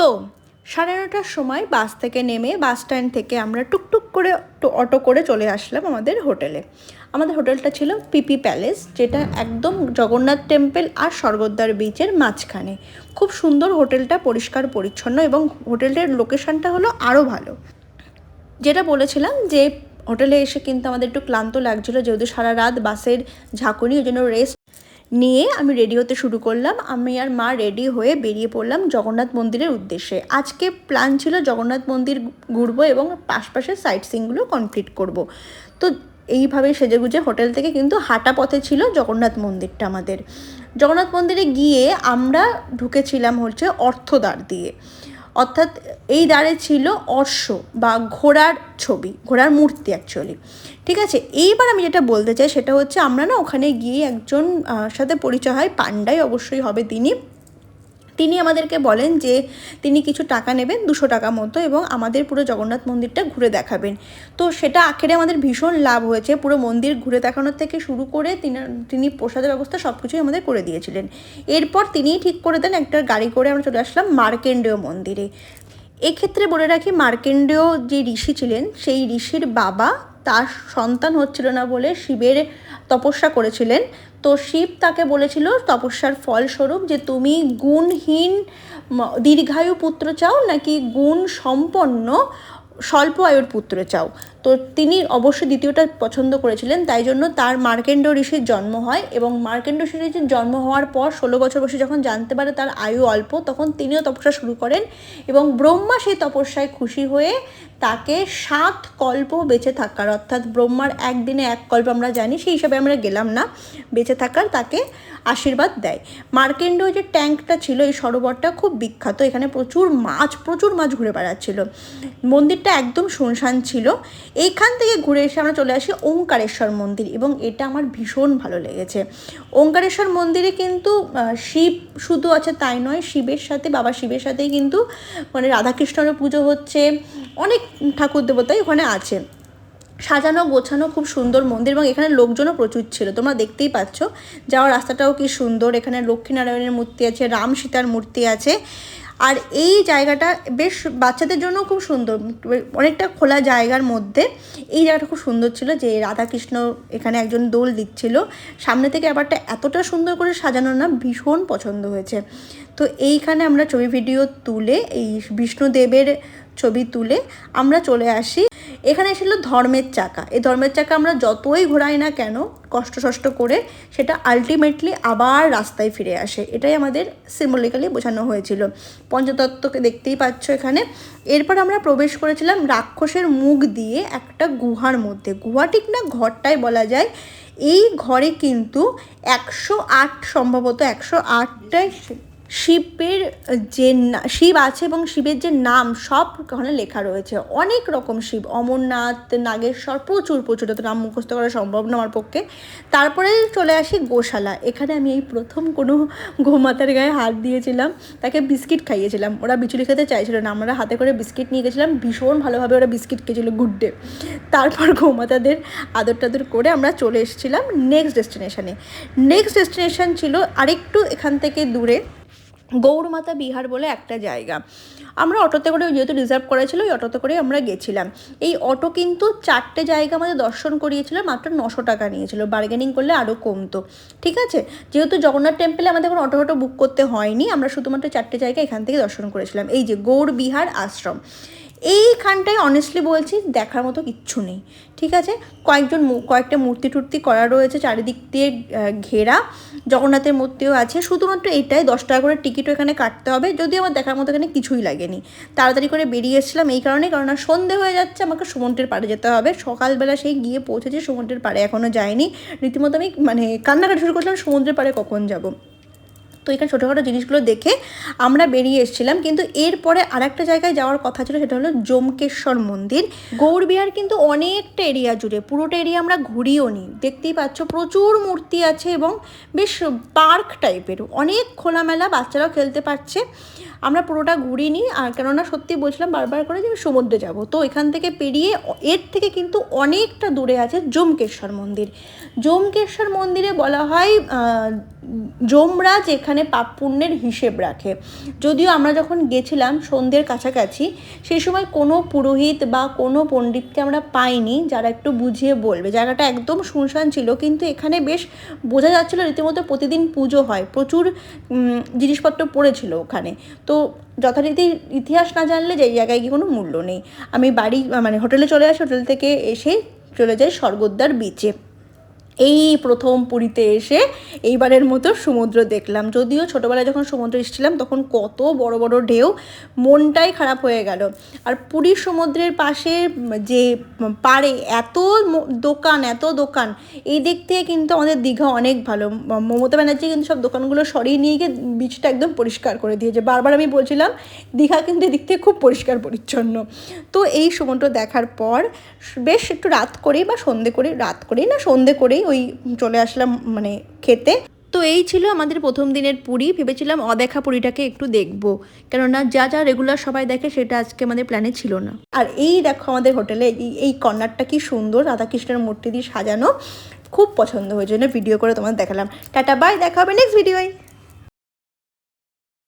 তো সাড়ে নটার সময় বাস থেকে নেমে বাস স্ট্যান্ড থেকে আমরা টুকটুক করে অটো করে চলে আসলাম আমাদের হোটেলে। আমাদের হোটেলটা ছিল পিপি প্যালেস, যেটা একদম জগন্নাথ টেম্পল আর স্বর্গদ্বার বিচের মাঝখানে। খুব সুন্দর হোটেলটা, পরিষ্কার, পরিচ্ছন্ন এবং হোটেলটার লোকেশনটা হলো আরও ভালো। যেটা বলেছিলাম যে হোটেলে এসে কিন্তু আমাদের একটু ক্লান্ত লাগছিল, যেহেতু সারা রাত বাসের ঝাঁকুনি, ওই জন্য রেস্ট নিয়ে আমি রেডি হতে শুরু করলাম। আমি আর মা রেডি হয়ে বেরিয়ে পড়লাম জগন্নাথ মন্দিরের উদ্দেশ্যে। আজকে প্ল্যান ছিল জগন্নাথ মন্দির ঘুরবো এবং পাশপাশের সাইট সিনগুলো কমপ্লিট করব। তো এইভাবে সেজেগুজে হোটেল থেকে কিন্তু হাঁটা পথে ছিল জগন্নাথ মন্দিরটা আমাদের। জগন্নাথ মন্দিরে গিয়ে আমরা ঢুকেছিলাম হচ্ছে অর্থদ্বার দিয়ে। অর্থাৎ এই দ্বারে ছিল অশ্ব বা ঘোড়ার ছবি, ঘোড়ার মূর্তি অ্যাকচুয়ালি ঠিক আছে? এইবার আমি যেটা বলতে চাই সেটা হচ্ছে আমরা না ওখানে গিয়ে একজন সাথে পরিচয় হয় পাণ্ডাই অবশ্যই হবে তিনি। তিনি আমাদেরকে বলেন যে তিনি কিছু টাকা নেবেন, দুশো টাকা মতো, এবং আমাদের পুরো জগন্নাথ মন্দিরটা ঘুরে দেখাবেন। তো সেটা আখেরে আমাদের ভীষণ লাভ হয়েছে। পুরো মন্দির ঘুরে দেখানোর থেকে শুরু করে তিনি তিনি প্রসাদের ব্যবস্থা সব কিছুই আমাদের করে দিয়েছিলেন। এরপর তিনিই ঠিক করে দেন একটা গাড়ি করে আমরা চলে আসলাম মার্কেন্ডেয় মন্দিরে। এক্ষেত্রে বলে রাখি, মার্কেন্ডেয় যে ঋষি ছিলেন, সেই ঋষির বাবা তার সন্তান হচ্ছিল না বলে শিবের তপস্যা করেছিলেন। তো শিব তাকে বলেছিল, তপস্যার ফলস্বরূপ যে তুমি গুণহীন দীর্ঘায়ু পুত্র চাও নাকি গুণ সম্পন্ন স্বল্প আয়ুর পুত্র চাও? তো তিনি অবশ্যই দ্বিতীয়টা পছন্দ করেছিলেন, তাই জন্য তার মার্কেন্ড ঋষির জন্ম হয় এবং মার্কেন্ড ঋষির জন্ম হওয়ার পর ষোলো বছর বয়সে যখন জানতে পারে তার আয়ু অল্প, তখন তিনিও তপস্যা শুরু করেন এবং ব্রহ্মা সেই তপস্যায় খুশি হয়ে তাকে সাত কল্প বেঁচে থাকার, অর্থাৎ ব্রহ্মার একদিনে এক কল্প আমরা জানি, সেই হিসাবে আমরা গেলাম না, বেঁচে থাকার তাকে আশীর্বাদ দেয়। মার্কেন্ড যে ট্যাঙ্কটা ছিল, এই সরোবরটা খুব বিখ্যাত, এখানে প্রচুর মাছ প্রচুর মাছ ঘুরে বেড়াচ্ছিল। মন্দিরটা একদম শুনশান ছিল এইখান থেকে ঘুরে এসে আমরা চলে আসি ওঙ্কারেশ্বর মন্দির এবং এটা আমার ভীষণ ভালো লেগেছে। ওঙ্কারেশ্বর মন্দিরে কিন্তু শিব শুধু আছে তাই নয়, শিবের সাথে, বাবা শিবের সাথেই কিন্তু মানে রাধাকৃষ্ণেরও পুজো হচ্ছে, অনেক ঠাকুর দেবতাই ওখানে আছে। সাজানো, গোছানো খুব সুন্দর মন্দির এবং এখানে লোকজনও প্রচুর ছিল, তোমরা দেখতেই পাচ্ছ। যাওয়ার রাস্তাটাও কি সুন্দর, এখানে লক্ষ্মীনারায়ণের মূর্তি আছে, রাম সীতার মূর্তি আছে। আর এই জায়গাটা বেশ বাচ্চাদের জন্য খুব সুন্দর। অনেকটা খোলা জায়গার মধ্যে এই জায়গাটা খুব সুন্দর ছিল যে রাধাকৃষ্ণ এখানে একজন দোল দিচ্ছিল। সামনে থেকে ব্যাপারটা এতটা সুন্দর করে সাজানো না ভীষণ পছন্দ হয়েছে। তো এইখানে আমরা ছবি ভিডিও তুলে, এই বিষ্ণুদেবের ছবি তুলে আমরা চলে আসি এখানে ছিল ধর্মের চাকা। এই ধর্মের চাকা আমরা যতই ঘোরাই না কেন, কষ্ট সষ্ট করে সেটা আলটিমেটলি আবার রাস্তায় ফিরে আসে। এটাই আমাদের সিম্বলিক্যালি বোঝানো হয়েছিল। পঞ্চতত্ত্বকে দেখতেই পাচ্ছ এখানে। এরপর আমরা প্রবেশ করেছিলাম রাক্ষসের মুখ দিয়ে একটা গুহার মধ্যে। গুহা ঠিক না ঘরটাই বলা যায়। এই ঘরে কিন্তু একশো আট, সম্ভবত একশো আটটাই শিবের যে শিব আছে এবং শিবের যে নাম, সব ওখানে লেখা রয়েছে। অনেক রকম শিব। অমরনাথ, নাগেশ্বর, প্রচুর প্রচুর। তো নাম মুখস্থ করা সম্ভব না আমার পক্ষে। তারপরে চলে আসি গোশালা। এখানে আমি এই প্রথম কোনো গোমাতার গায়ে হাত দিয়েছিলাম। তাকে বিস্কিট খাইয়েছিলাম। ওরা বিচুলি খেতে চাইছিল না। আমরা হাতে করে বিস্কিট নিয়ে গেছিলাম। ভীষণ ভালোভাবে ওরা বিস্কিট খেয়েছিল। Good day. তারপর গোমাতাদের আদর টাদর করে আমরা চলে এসেছিলাম নেক্সট ডেস্টিনেশানে নেক্সট ডেস্টিনেশান ছিল আরেকটু এখান থেকে দূরে। গৌরমাতা বিহার বলে একটা জায়গা। আমরা অটোতে করে যেহেতু রিজার্ভ করা ছিল, ওই অটোতে করে আমরা গেছিলাম। এই অটো কিন্তু চারটে জায়গা আমাদের দর্শন করিয়েছিল, মাত্র নশো টাকা নিয়েছিল। বার্গেনিং করলে আরও কমতো। ঠিক আছে? যেহেতু জগন্নাথ টেম্পেলে আমাদের কোনো অটো অটো বুক করতে হয়নি, আমরা শুধুমাত্র চারটে জায়গা এখান থেকে দর্শন করেছিলাম। এই যে গৌর বিহার আশ্রম। এইখানটায় অনেস্টলি বলছি, দেখার মতো কিচ্ছু নেই, ঠিক আছে? কয়েকজন কয়েকটা মূর্তি টুর্তি করা রয়েছে চারিদিক দিয়ে ঘেরা, জগন্নাথের মূর্তিও আছে, শুধুমাত্র এটাই, দশ টাকা করে টিকিটও এখানে কাটতে হবে, যদিও আমার দেখার মতো এখানে কিছুই লাগেনি। তাড়াতাড়ি করে বেরিয়ে এসেছিলাম এই কারণে কারণ আর সন্ধে হয়ে যাচ্ছে, আমাকে সমুদ্রের পাড়ে যেতে হবে। সকালবেলা সেই গিয়ে পৌঁছেছি সমুদ্রের পাড়ে এখনও যায়নি। রীতিমতো আমি মানে কান্নাকাটি শুরু করলাম সমুদ্রের পাড়ে কখন যাব? তো এখানে ছোটোখাটো জিনিসগুলো দেখে আমরা বেরিয়ে এসেছিলাম। কিন্তু এরপরে আরেকটা জায়গায় যাওয়ার কথা ছিল, সেটা হলো জমকেশ্বর মন্দির। গৌরবিহার কিন্তু অনেকটা এরিয়া জুড়ে, পুরোটা এরিয়া আমরা ঘুরিও নি। দেখতেই পাচ্ছ প্রচুর মূর্তি আছে এবং বেশ পার্ক টাইপের, অনেক খোলামেলা, বাচ্চারাও খেলতে পারছে। আমরা পুরোটা ঘুরিনি, আর কেননা সত্যি বলছিলাম বারবার করে যে আমি সমুদ্রে যাব। তো এখান থেকে পেরিয়ে এর থেকে কিন্তু অনেকটা দূরে আছে জমকেশ্বর মন্দির। জমকেশ্বর মন্দিরে বলা হয় যমরাজ এখানে পাপ পুণ্যের হিসেব রাখে। যদিও আমরা যখন গেছিলাম সন্ধ্যের কাছাকাছি, সেই সময় কোনো পুরোহিত বা কোনো পণ্ডিতকে আমরা পাইনি, যারা একটু বুঝিয়ে বলবে। জায়গাটা একদম শুনশান ছিল, কিন্তু এখানে বেশ বোঝা যাচ্ছিল রীতিমতো প্রতিদিন পুজো হয়, প্রচুর জিনিসপত্র পড়েছিল ওখানে। তো যথারীতি ইতিহাস না জানলে যে জায়গায় গিয়ে কোনো মূল্য নেই। আমি বাড়ি মানে হোটেলে চলে আসি, হোটেল থেকে এসে চলে যাই স্বর্গদ্বার বিচে এই প্রথম পুরীতে এসে এইবারের মতো সমুদ্র দেখলাম। যদিও ছোটোবেলায় যখন সমুদ্রে এসেছিলাম, তখন কত বড় বড় ঢেউ, মনটাই খারাপ হয়ে গেল। আর পুরীর সমুদ্রের পাশে যে পাড়ে এত দোকান এত দোকান, এই দিক থেকে কিন্তু আমাদের দীঘা অনেক ভালো। মমতা ব্যানার্জি কিন্তু সব দোকানগুলো সরিয়ে নিয়ে গিয়ে বিচটা একদম পরিষ্কার করে দিয়েছে। বারবার আমি বলছিলাম, দীঘা কিন্তু এদিক থেকে খুব পরিষ্কার পরিচ্ছন্ন। তো এই সমুদ্র দেখার পর, বেশ একটু রাত করেই বা সন্ধে করে রাত করেই না সন্ধে করেই ওই চলে আসলাম মানে খেতে। তো এই ছিল আমাদের প্রথম দিনের পুরি। ভেবেছিলাম অদেখা পুরীটাকে একটু দেখব। কেননা যা যা রেগুলার সবাই দেখে সেটা আজকে আমাদের প্ল্যানে ছিল না। আর এই দেখো আমাদের হোটেলে, এই কর্নারটা কি সুন্দর। রাধাকৃষ্ণের মূর্তি দিয়ে সাজানো। খুব পছন্দ হয়েছে। ভিডিও করে তোমাদের দেখালাম। টাটা বাই দেখা হবে নেক্সট ভিডিওয়